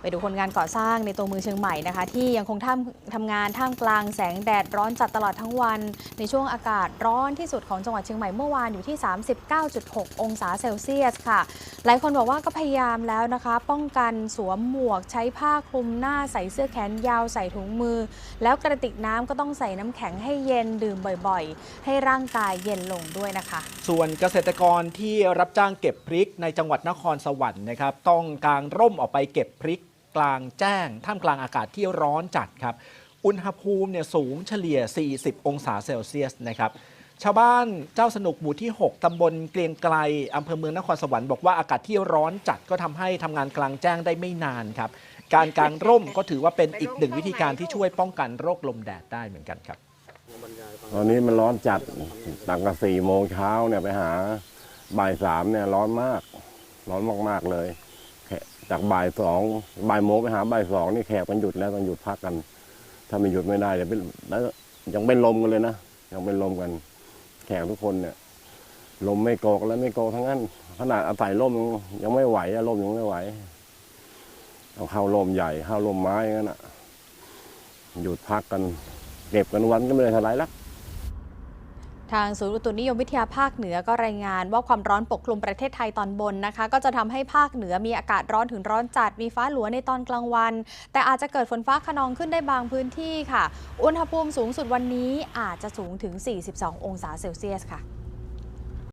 ไปดูคนงานก่อสร้างในตัวเมืองเชียงใหม่นะคะ ที่ยังคงทำทำงานท่ามกลางแสงแดดร้อนจัดตลอดทั้งวัน ในช่วงอากาศร้อนที่สุดของจังหวัดเชียงใหม่เมื่อวานอยู่ที่ 39.6 องศาเซลเซียสค่ะ หลายคนบอกว่าก็พยายามแล้วนะคะ ป้องกันสวมหมวกใช้ผ้าคลุมหน้าใส่เสื้อแขนยาวใส่ถุงมือ แล้วกระติกน้ำก็ต้องใส่น้ำแข็งให้เย็นดื่มบ่อยๆ ให้ร่างกายเย็นลงด้วยนะคะ ส่วนเกษตรกรที่รับจ้างเก็บพริกในจังหวัดนครสวรรค์นะครับต้องกางร่มออกไปเก็บพริก กลางแจ้ง ท่ามกลางอากาศที่ร้อนจัดครับ อุณหภูมิเนี่ยสูงเฉลี่ย 40 องศาเซลเซียสนะครับ ชาวบ้านเจ้าสนุกหมู่ที่ 6 ตำบลเกรียงไกลอำเภอเมืองนครสวรรค์บอกว่าอากาศที่ร้อนจัดก็ทำให้ทำงานกลางแจ้งได้ไม่นานครับ การกางร่มก็ถือว่าเป็นอีกหนึ่งวิธีการที่ช่วยป้องกันโรคลมแดดได้เหมือนกันครับ ตอนนี้มันร้อนจัดตั้งแต่สี่โมงเช้าเนี่ยไปหาบ่ายสามเนี่ยร้อนมาก ร้อนมากๆเลยแขก จากบ่ายสองบ่ายโมงไปหาบ่ายสองนี่แขกมันหยุดแล้วต้องหยุดพักกัน ถ้าไม่หยุดไม่ได้เดี๋ยวเป็นแล้วยังเป็นลมกันเลยนะยังเป็นลมกัน แขกทุกคนเนี่ย ลมไม่โกกแล้วไม่โกกทั้งนั้นขนาดอาศัยร่มยังไม่ไหวอะร่มยังไม่ไหวเอาเข้าร่มใหญ่เข้าร่มไม้งั้นอะหยุดพักกันเก็บกันวันก็ไม่ได้เท่าไรลัก ทางศูนย์อุตุนิยมวิทยาภาคเหนือก็รายงานว่าความร้อนปกคลุมประเทศไทยตอนบนนะคะ ก็จะทำให้ภาคเหนือมีอากาศร้อนถึงร้อนจัดมีฟ้าหลัวในตอนกลางวัน แต่อาจจะเกิดฝนฟ้าขนองขึ้นได้บางพื้นที่ค่ะ อุณหภูมิสูงสุดวันนี้อาจจะสูงถึง 42 องศาเซลเซียสค่ะ